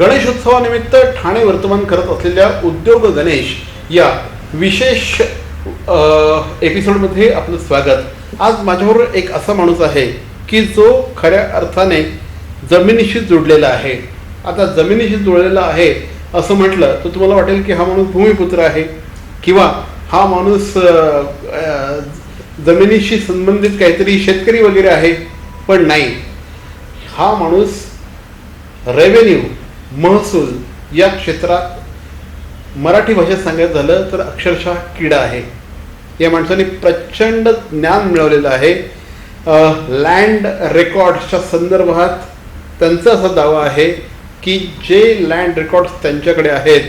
गणेशोत्सवानिमित्त ठाणे वर्तमान करत असलेल्या उद्योग गणेश या विशेष एपिसोडमध्ये आपलं स्वागत. आज माझ्याबरोबर एक असा माणूस आहे की जो खऱ्या अर्थाने जमिनीशी जोडलेला आहे. आता जमिनीशी जोडलेला आहे असं म्हटलं तर तुम्हाला वाटेल की हा माणूस भूमिपुत्र आहे किंवा हा माणूस जमिनीशी संबंधित काहीतरी शेतकरी वगैरे आहे पण नाही. हा माणूस रेव्हेन्यू महसूल या क्षेत्रात मराठी भाषेत सांगायचं झालं तर अक्षरशः किडा आहे. या माणसाने प्रचंड ज्ञान मिळवलेलं आहे. लँड रेकॉर्ड्सच्या संदर्भात त्यांचा असा दावा आहे की जे लँड रेकॉर्ड्स त्यांच्याकडे आहेत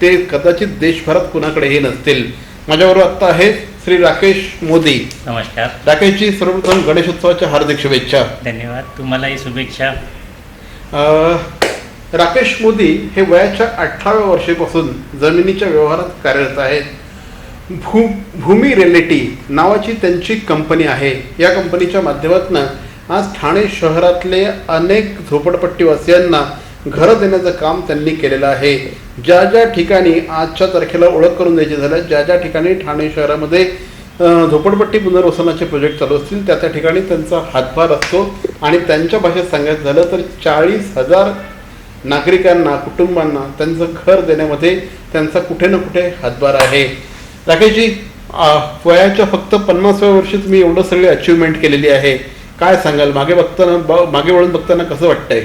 ते कदाचित देशभरात कुणाकडेही नसतील. माझ्याबरोबर आत्ता आहेत श्री राकेश मोदी. नमस्कार. राकेशजी सर्वप्रथम गणेशोत्सवाच्या हार्दिक शुभेच्छा. धन्यवाद. तुम्हालाही शुभेच्छा. अ, राकेश मोदी हे वयाच्या अठराव्या वर्षापासून जमिनीच्या व्यवहारात कार्यरत आहेत. भू भूमी रिलेटी नावाची त्यांची कंपनी आहे. या कंपनीच्या माध्यमातून आज ठाणे शहरातले अनेक झोपडपट्टीवासियांना घरं देण्याचं काम त्यांनी केलेलं आहे. ज्या ज्या ठिकाणी आजच्या तारखेला ओळख करून द्यायची झालं ज्या ज्या ठिकाणी ठाणे शहरामध्ये झोपडपट्टी पुनर्वसनाचे प्रोजेक्ट चालू असतील त्या त्या ठिकाणी त्यांचा हातभार असतो. आणि त्यांच्या भाषेत सांगायचं झालं तर चाळीस हजार नागरिकांना कुटुंबांना त्यांचं घर देण्यामध्ये त्यांचा कुठे ना कुठे हातभार आहे. राकेशजी वयाच्या फक्त पन्नासव्या वर्षी तुम्ही एवढं सगळी अचिव्हमेंट केलेली आहे. काय सांगाल? मागे बघताना ब- मागे वळून बघताना कसं वाटतंय?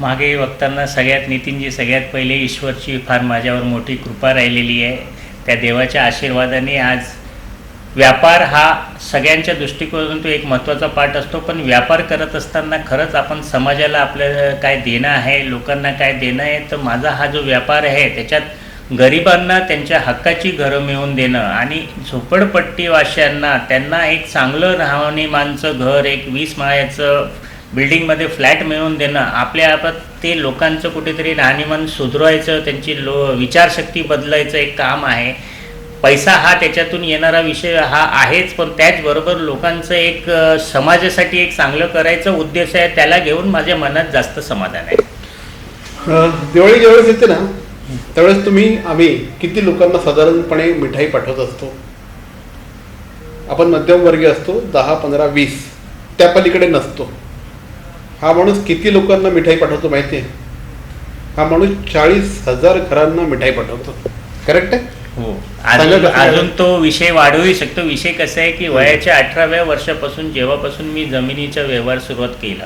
मागे बघताना सगळ्यात नितीनजी सगळ्यात पहिले ईश्वरची फार माझ्यावर मोठी कृपा राहिलेली आहे. त्या देवाच्या आशीर्वादाने आज व्यापार हा सगळ्यांच्या दृष्टिकोनातून तो एक महत्त्वाचा पार्ट असतो पण व्यापार करत असताना खरंच आपण समाजाला आपलं काय देणं आहे लोकांना काय देणं आहे तर माझा हा जो व्यापार आहे त्याच्यात गरिबांना त्यांच्या हक्काची घरं मिळवून देणं आणि झोपडपट्टीवाशांना त्यांना एक चांगलं राहणीमानचं घर एक वीस माळ्याचं बिल्डिंगमध्ये फ्लॅट मिळवून देणं आपल्या आपत ते लोकांचं कुठेतरी राहणीमान सुधरवायचं त्यांची लो विचारशक्ती बदलायचं एक काम आहे. पैसा हा त्याच्यातून येणारा विषय हा आहेच पण त्याचबरोबर लोकांचं एक समाजासाठी एक चांगलं करायचं उद्देश आहे त्याला घेऊन माझ्या मनात जास्त समाधान आहे. दिवाळी ज्यावेळेस येते ना त्यावेळेस तुम्ही आम्ही किती लोकांना साधारणपणे मिठाई पाठवत असतो? आपण मध्यमवर्गीय असतो दहा पंधरा वीस त्या पलीकडे नसतो. हा माणूस किती लोकांना मिठाई पाठवतो माहिती आहे? हा माणूस चाळीस हजार घरांना मिठाई पाठवतो. करेक्ट आहे? हो. अजून तो विषय वाढवू शकतो. विषय कसा आहे की वयाच्या अठराव्या वर्षापासून जेव्हापासून मी जमिनीचा व्यवहार सुरुवात केला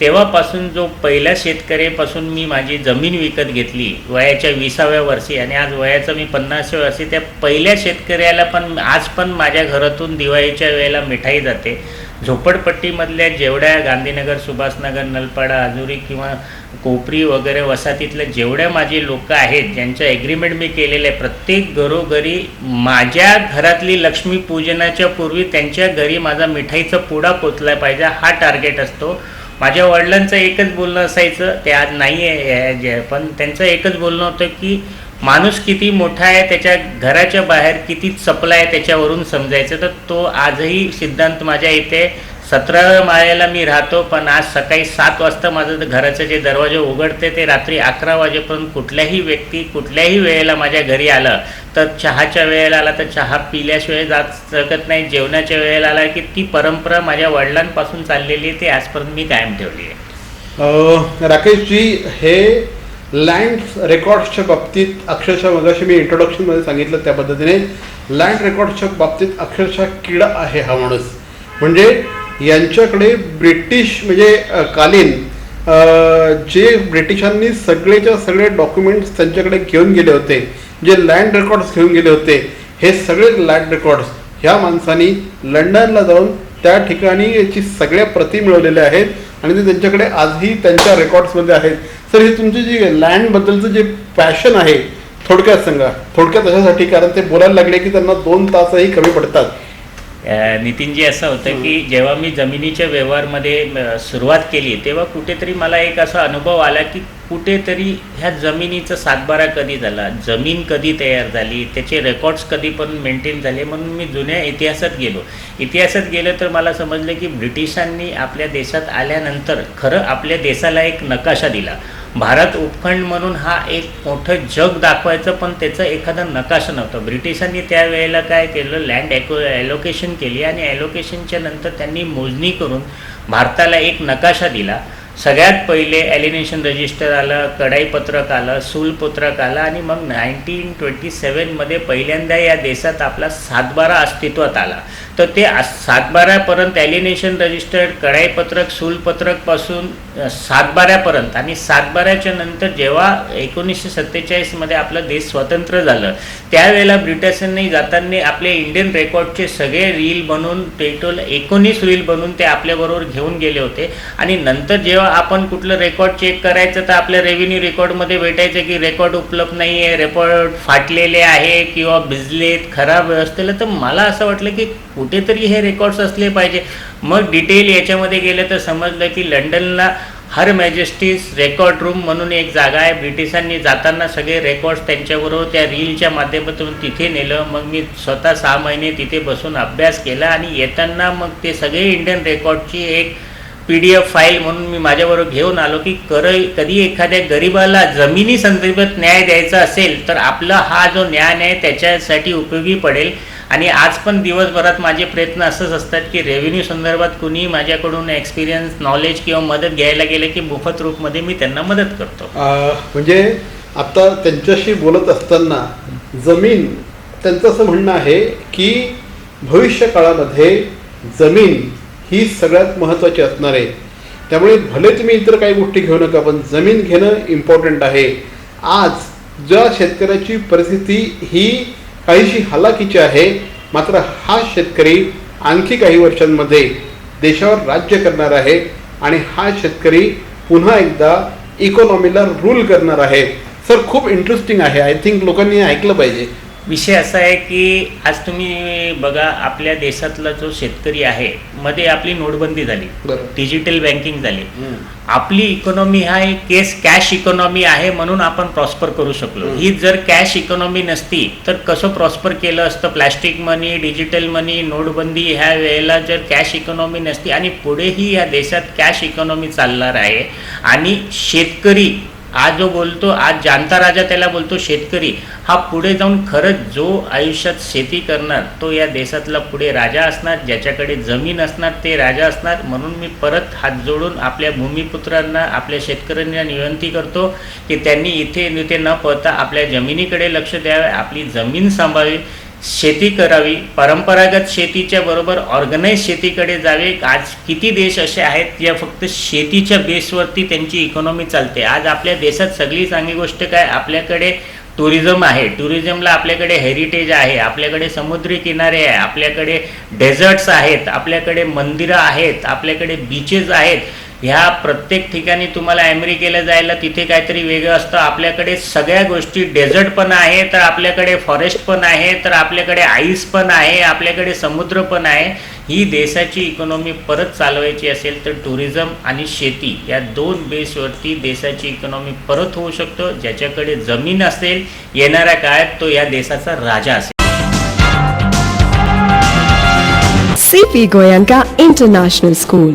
तेव्हापासून जो पहिल्या शेतकऱ्यापासून मी माझी जमीन विकत घेतली वयाच्या विसाव्या वर्षी आणि आज वयाचं मी पन्नासव्या वर्षी त्या पहिल्या शेतकऱ्याला पण आज पण माझ्या घरातून दिवाळीच्या वेळेला मिठाई जाते. झोपडपट्टीमधल्या जेवढ्या गांधीनगर सुभाषनगर नलपाडा आजुरी किंवा कोपरी वगैरे वसाहतीतल्या जेवढ्या माझे लोक आहेत ज्यांचं ॲग्रीमेंट मी केलेलं आहे प्रत्येक घरोघरी माझ्या घरातली लक्ष्मी पूजनाच्या पूर्वी त्यांच्या घरी माझा मिठाईचा पुडा पोचला पाहिजे हा टार्गेट असतो. माझ्या वडिलांचं एकच बोलणं असायचं ते आज नाही आहे जे- पण त्यांचं एकच बोलणं होतं की माणूस किती मोठा आहे त्याच्या घराच्या बाहेर किती चपला आहे त्याच्यावरून समजायचं. तर तो आजही सिद्धांत माझ्या इथे सतराव्या माळ्याला मी राहतो पण आज सकाळी सात वाजता माझं घराचं जे दरवाजे उघडते ते रात्री अकरा वाजेपर्यंत कुठल्याही व्यक्ती कुठल्याही वेळेला माझ्या घरी आलं. तर चहाच्या वेळेला आला तर चहा पिल्याशिवाय जात शकत नाही जेवणाच्या वेळेला आला की ती परंपरा माझ्या वडिलांपासून चाललेली आहे ती आजपर्यंत मी कायम ठेवली आहे. राकेशजी हे लँड रेकॉर्ड्सच्या बाबतीत अक्षरशः मगाशी मी इंट्रोडक्शनमध्ये सांगितलं त्या पद्धतीने लँड रेकॉर्ड्सच्या बाबतीत अक्षरशः किडा आहे हा माणूस. म्हणजे यांच्याकडे ब्रिटिश म्हणजे कालीन जे ब्रिटिशांनी सगळेच्या सगळे डॉक्युमेंट्स त्यांच्याकडे घेऊन गेले होते जे लँड रेकॉर्ड्स घेऊन गेले होते हे सगळे लँड रेकॉर्ड्स ह्या माणसानी लंडनला जाऊन त्या ठिकाणी याची सगळ्या प्रती मिळवलेल्या आहेत आणि ते त्यांच्याकडे आजही त्यांच्या रेकॉर्ड्समध्ये आहेत. सर हे तुमची जी लँडबद्दलचं जे पॅशन आहे थोडक्यात सांगा. थोडक्यात अशासाठी कारण ते बोलायला लागले की त्यांना दोन तासही कमी पडतात. नितीनजी असं होतं की जेव्हा मी जमिनीच्या व्यवहारमध्ये सुरुवात केली तेव्हा कुठेतरी मला एक असा अनुभव आला की कुठेतरी ह्या जमिनीचा सातबारा कधी झाला? जमीन कधी तयार झाली? त्याचे रेकॉर्ड्स कधी पण मेंटेन झाले? म्हणून मी जुन्या इतिहासात गेलो. इतिहासात गेलो तर मला समजलं की ब्रिटिशांनी आपल्या देशात आल्यानंतर खरं आपल्या देशाला एक नकाशा दिला. भारत उपखंड म्हणून हा एक मोठं जग दाखवायचं पण त्याचं एखादं नकाशा नव्हतं. ब्रिटिशांनी त्यावेळेला काय केलं? लँड ॲको ॲलोकेशन केली आणि ॲलोकेशनच्या नंतर त्यांनी मोजणी करून भारताला एक नकाशा दिला. सगळ्यात पहिले ॲलिनेशन रजिस्टर आलं कडाईपत्रक आलं सूलपत्रक आलं आणि मग नाईन्टीन ट्वेंटी सेवनमध्ये पहिल्यांदा या देशात आपला सातबारा अस्तित्वात आला. तर ते आस- सातबाऱ्यापर्यंत ॲलिनेशन रजिस्टर कडाईपत्रक सूलपत्रकपासून सातबाऱ्यापर्यंत आणि सातबाऱ्याच्या नंतर जेव्हा एकोणीसशे सत्तेचाळीसमध्ये आपला देश स्वतंत्र झालं त्यावेळेला ब्रिटिशांनी जाताना आपले इंडियन रेकॉर्डचे सगळे रील बनवून टोटल एकोणीस रील बनवून ते आपल्याबरोबर घेऊन गेले होते. आणि नंतर जेव्हा आपण कुठलं रेकॉर्ड चेक करायचं तर आपल्या रेव्हेन्यू रेकॉर्डमध्ये भेटायचं की रेकॉर्ड उपलब्ध नाही आहे रेकॉर्ड फाटलेले आहे किंवा भिजलेत खराब असलेलं तर मला असं वाटलं की कुठेतरी हे रेकॉर्ड्स असले पाहिजे. मग डिटेल याच्यामध्ये गेलं तर समजलं की लंडनला हर मॅजेस्टीज रेकॉर्ड रूम म्हणून एक जागा आहे. ब्रिटिशांनी जाताना सगळे रेकॉर्ड्स त्यांच्याबरोबर त्या रीलच्या माध्यमातून तिथे नेलं. मग मी स्वतः सहा महिने तिथे बसून अभ्यास केला आणि येताना मग ते सगळे इंडियन रेकॉर्डची एक पी डी एफ फाईल म्हणून मी माझ्याबरोबर घेऊन आलो की कर कधी एखाद्या गरिबाला जमिनी संदर्भात न्याय द्यायचा असेल तर आपला हा जो ज्ञान आहे त्याच्यासाठी उपयोगी पडेल. आणि आज पण दिवसभरात माझे प्रयत्न असंच असतात की रेव्हेन्यू संदर्भात कुणी माझ्याकडून एक्सपिरियन्स नॉलेज किंवा मदत घ्यायला गेलं की मोफत रूपमध्ये मी त्यांना मदत करतो. म्हणजे आता त्यांच्याशी बोलत असताना जमीन त्यांचं असं म्हणणं आहे की भविष्य काळामध्ये जमीन ही सगळ्यात महत्त्वाची असणार आहे. त्यामुळे भले तुम्ही इतर काही गोष्टी घेऊ नका पण जमीन घेणं इम्पॉर्टंट आहे. आज ज्या शेतकऱ्याची परिस्थिती ही काहीशी हलाखीची आहे मात्र हा शेतकरी आणखी काही वर्षांमध्ये देशावर राज्य करणार आहे आणि हा शेतकरी पुन्हा एकदा इकॉनॉमीला रूल करणार आहे. सर खूप इंटरेस्टिंग आहे. आय थिंक लोकांनी ऐकलं पाहिजे. विषय असा आहे की आज तुम्ही बघा आपल्या देशातला जो शेतकरी आहे मध्ये आपली नोटबंदी झाली. डिजिटल बँकिंग झाली. आपली इकॉनॉमी हा एक केस कॅश इकॉनॉमी आहे म्हणून आपण प्रॉस्पर करू शकलो. ही जर कॅश इकॉनॉमी नसती तर कसं प्रॉस्पर केलं असतं? प्लॅस्टिक मनी डिजिटल मनी नोटबंदी ह्या वेळेला जर कॅश इकॉनॉमी नसती आणि पुढेही या देशात कॅश इकॉनॉमी चालणार आहे आणि शेतकरी आज जो बोलतो आज जाणता राजा त्याला बोलतो शेतकरी हा पुढे जाऊन खरंच जो आयुष्यात शेती करणार तो या देशातला पुढे राजा असणार ज्याच्याकडे जमीन असणार ते राजा असणार म्हणून मी परत हात जोडून आपल्या भूमिपुत्रांना आपल्या शेतकऱ्यांना विनंती करतो की त्यांनी इथे इथे न पळता आपल्या जमिनीकडे लक्ष द्यावे आपली जमीन सांभाळी शेती करावी परंपरागत शेतीच्या बरोबर ऑर्गनाईज शेतीकडे जावे. आज किती देश असे आहेत या फक्त शेतीच्या बेसवरती त्यांची इकॉनॉमी चालते. आज आपल्या देशात सगळी चांगली गोष्ट काय? आपल्याकडे टुरिझम आहे. टुरिझमला आपल्याकडे हेरिटेज आहे. आपल्याकडे समुद्री किनारे आहे. आपल्याकडे डेझर्ट्स आहेत. आपल्याकडे मंदिरं आहेत. आपल्याकडे बीचेस आहेत. ह्या प्रत्येक ठिकाणी तुम्हाला अमेरिकेला जायला तिथे काहीतरी वेगळं असतं. आपल्याकडे सगळ्या गोष्टी डेझर्ट पण आहे तर आपल्याकडे फॉरेस्ट पण आहे तर आपल्याकडे आईस पण आहे आपल्याकडे समुद्र पण आहे. ही देशाची इकॉनॉमी परत चालवायची असेल तर टुरिझम आणि शेती या दोन बेसवरती देशाची इकॉनॉमी परत होऊ शकतो. ज्याच्याकडे जमीन असेल येणाऱ्या काळात तो या देशाचा राजा असेल. C P Goenka International School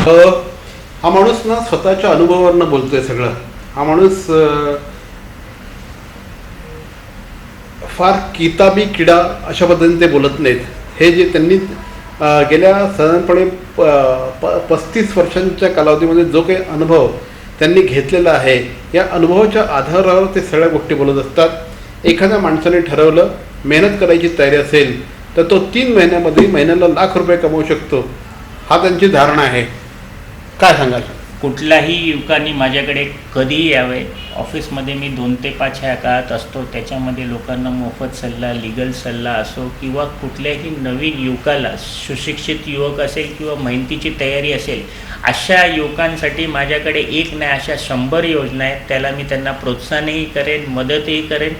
हो. हा. माणूस ना स्वतःच्या अनुभवावरनं बोलतोय सगळं. हा माणूस फार किताबी किडा अशा पद्धतीने ते बोलत नाहीत. हे जे त्यांनी गेल्या साधारणपणे प- प- पस्तीस वर्षांच्या कालावधीमध्ये जो काही अनुभव त्यांनी घेतलेला आहे या अनुभवाच्या आधारावर ते सगळ्या गोष्टी बोलत असतात. एखाद्या माणसाने ठरवलं मेहनत करायची तयारी असेल तर तो तीन महिन्यामध्ये महिन्याला लाख रुपये कमवू शकतो. हा त्यांची धारणा आहे. काय सांगाल? कुठल्याही युवकांनी माझ्याकडे कधीही यावे. ऑफिसमध्ये मी दोन ते पाच ह्या काळात असतो. त्याच्यामध्ये लोकांना मोफत सल्ला लिगल सल्ला असो किंवा कुठल्याही नवीन युवकाला सुशिक्षित युवक असेल किंवा मेहनतीची तयारी असेल अशा युवकांसाठी माझ्याकडे एक नाही अशा शंभर योजना आहेत. त्याला मी त्यांना प्रोत्साहनही करेन मदतही करेन.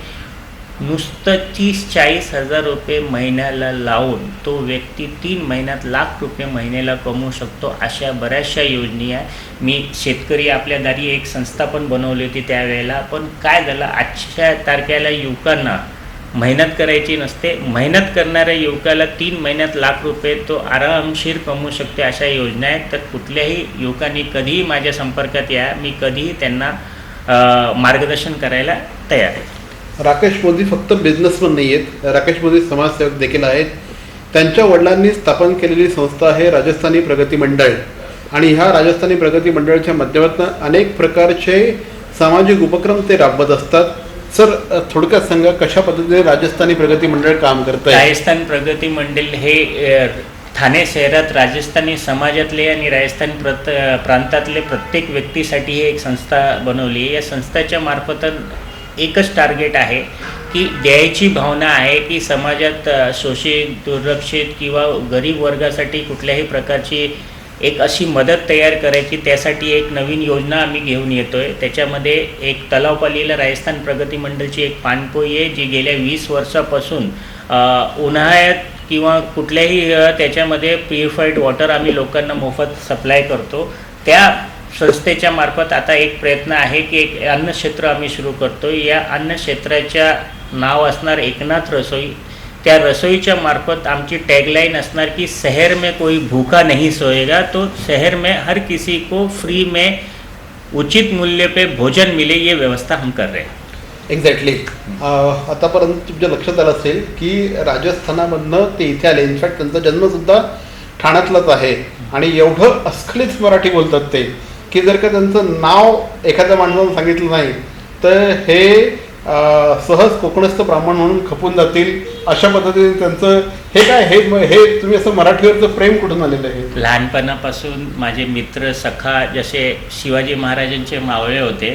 नुसतं तीस चाळीस हजार रुपये महिन्याला लावून तो व्यक्ती तीन महिन्यात लाख रुपये महिन्याला कमवू शकतो अशा बऱ्याचशा योजनी आहे मी शेतकरी आपल्या दारी एक संस्था पण बनवली होती त्यावेळेला. पण काय झालं? आजच्या तारखेला युवकांना मेहनत करायची नसते. मेहनत करणाऱ्या युवकाला तीन महिन्यात लाख रुपये तो आरामशीर कमवू शकते अशा योजना आहेत. तर कुठल्याही युवकांनी कधीही माझ्या संपर्कात या. मी कधीही त्यांना मार्गदर्शन करायला तयार आहे. राकेश मोदी फक्त बिझनेसमन नाही आहेत राकेश मोदी समाजसेवक देखील आहेत. त्यांच्या वडिलांनी स्थापन केलेली संस्था आहे राजस्थानी प्रगती मंडळ. आणि ह्या राजस्थानी प्रगती मंडळाच्या माध्यमातून अनेक प्रकारचे सामाजिक उपक्रम ते राबवत असतात. सर थोडक्यात सांगा कशा पद्धतीने राजस्थानी प्रगती मंडळ काम करत आहे राजस्थान प्रगती मंडळ हे ठाणे शहरात राजस्थानी समाजातले आणि राजस्थान प्रत प्रांतातले प्रत्येक व्यक्तीसाठी हे एक संस्था बनवली आहे. या संस्थेच्या मार्फत एकच टार्गेट आहे की द्यायची भावना आहे की समाजात शोषित दुर्लक्षित किंवा गरीब वर्गासाठी कुठल्याही प्रकारची एक अशी मदत तयार करायची त्यासाठी एक नवीन योजना आम्ही घेऊन येतो आहे त्याच्यामध्ये एक तलावपालीला राजस्थान प्रगती मंडळची एक पाणपोई आहे जी गेल्या वीस वर्षापासून उन्हाळ्यात किंवा कुठल्याही त्याच्यामध्ये प्युरिफाईड वॉटर आम्ही लोकांना मोफत सप्लाय करतो. त्या संस्थेच्या मार्फत आता एक प्रयत्न आहे की एक अन्नक्षेत्र आम्ही सुरू करतो या अन्नक्षेत्राच्या नाव असणार एकनाथ रसोई. त्या रसोईच्या मार्फत आमची टॅगलाइन असणार की शहर में कोई भूखा नहीं सोएगा. तो शहर में हर किसी को फ्री में उचित मूल्य पे भोजन मिले ये व्यवस्था हम कर रहे हैं. एक्झॅक्टली आतापर्यंत तुमच्या लक्षात आलं असेल की राजस्थानामधनं ते इथे आले. इनफॅक्ट त्यांचा जन्मसुद्धा ठाण्यातलाच आहे. आणि एवढं अस्खलित मराठी बोलतात ते. की जर का त्यांचं नाव एखाद्या माणसानं सांगितलं नाही तर हे सहज कोकणस्थ ब्राह्मण म्हणून खपून जातील अशा पद्धतीने त्यांचं हे काय हे हे तुम्ही असं मराठीवरचं प्रेम कुठून आलेलं आहे लहानपणापासून माझे मित्र सखा जसे शिवाजी महाराजांचे मावळे होते.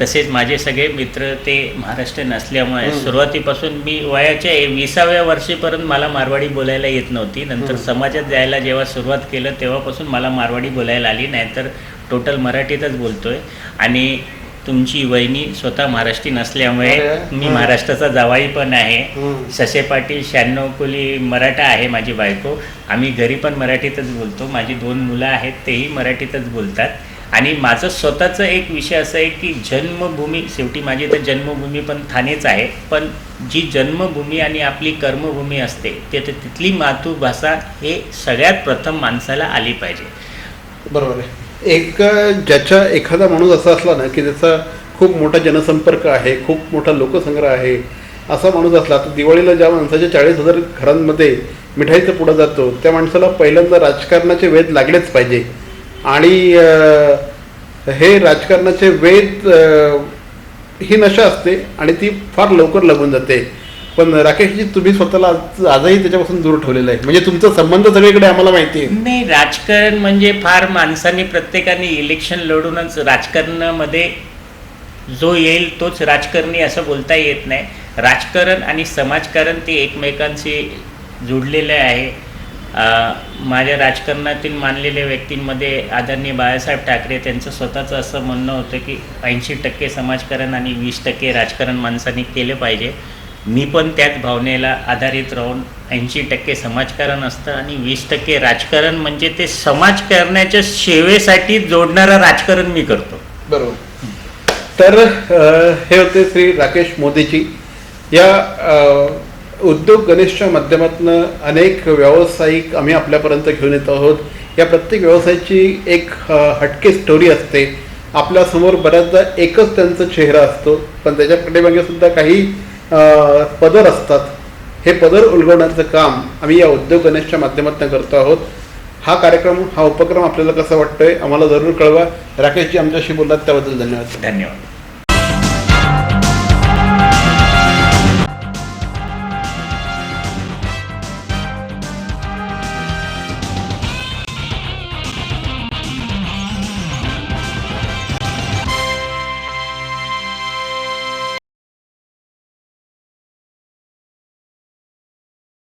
तसेच माझे सगळे मित्र ते महाराष्ट्रीयन असल्यामुळे हम्म. सुरुवातीपासून मी वयाच्या विसाव्या वर्षीपर्यंत मला मारवाडी बोलायला येत नव्हती नंतर. समाजात जायला जेव्हा सुरुवात केलं तेव्हापासून मला मारवाडी बोलायला आली नाहीतर टोटल मराठीतच बोलतोय. आणि तुमची वहिनी स्वतः महाराष्ट्रीयन असल्यामुळे मी. महाराष्ट्राचा जावाई पण आहे. ससे पाटील शहाण्णव कुली मराठा आहे माझी बायको. आम्ही घरी पण मराठीतच बोलतो. माझी दोन मुलं आहेत तेही मराठीतच बोलतात. आणि माझं स्वतःचं एक विषय असं आहे की जन्मभूमी शेवटी माझी तर जन्मभूमी पण ठाणेच आहे. पण जी जन्मभूमी आणि आपली कर्मभूमी असते ते ते तिथली मातृभाषा हे सगळ्यात प्रथम माणसाला आली पाहिजे. बरोबर आहे. एक ज्याच्या एखादा माणूस असा असला ना की ज्याचा खूप मोठा जनसंपर्क आहे खूप मोठा लोकसंग्रह आहे असा माणूस असला तर दिवाळीला ज्या माणसाच्या चाळीस हजार घरांमध्ये मिठाईचं पुढं जातो त्या माणसाला पहिल्यांदा राजकारणाचे वेध लागलेच पाहिजे. आणि हे राजकारणाचे वेध ही नशा असते आणि ती फार लवकर लागून जाते. पण राकेशजी तुम्ही स्वतःला आज- आजही त्याच्यापासून दूर ठेवलेलं आहे. म्हणजे तुमचा संबंध सगळीकडे आम्हाला माहिती आहे. नाही राजकारण म्हणजे फार माणसाने प्रत्येकाने इलेक्शन लढूनच राजकारणामध्ये जो येईल तोच राजकारणी असं बोलता येत नाही. राजकारण आणि समाजकारण ते एकमेकांशी जुडलेले आहे. अं, माझ्या राजकारणातील मानलेल्या व्यक्तींमध्ये आदरणीय बाळासाहेब ठाकरे त्यांचं स्वतःचं असं म्हणणं होतं की ऐंशी टक्के समाजकारण आणि वीस टक्के राजकारण माणसांनी केलं पाहिजे. मी पण त्याच भावनेला आधारित राहून ऐंशी टक्के समाजकारण असतं आणि वीस टक्के राजकारण म्हणजे ते समाज करण्याच्या सेवेसाठी जोडणारं राजकारण मी करतो. बरोबर. तर हे होते श्री राकेश मोदीजी. या उद्योग गणेशच्या माध्यमातून अनेक व्यावसायिक आम्ही आपल्यापर्यंत घेऊन येत आहोत. या प्रत्येक व्यवसायाची एक हटके स्टोरी असते. आपल्यासमोर बऱ्याचदा एकच त्यांचा चेहरा असतो. पण त्याच्या पाठीमागे सुद्धा काही पदर असतात. हे पदर उलगवण्याचं काम आम्ही या उद्योग गणेशच्या माध्यमातून करतो आहोत. हा कार्यक्रम हा उपक्रम आपल्याला कसा वाटतोय आम्हाला जरूर कळवा. राकेशजी आमच्याशी बोललात त्याबद्दल धन्यवाद. धन्यवाद.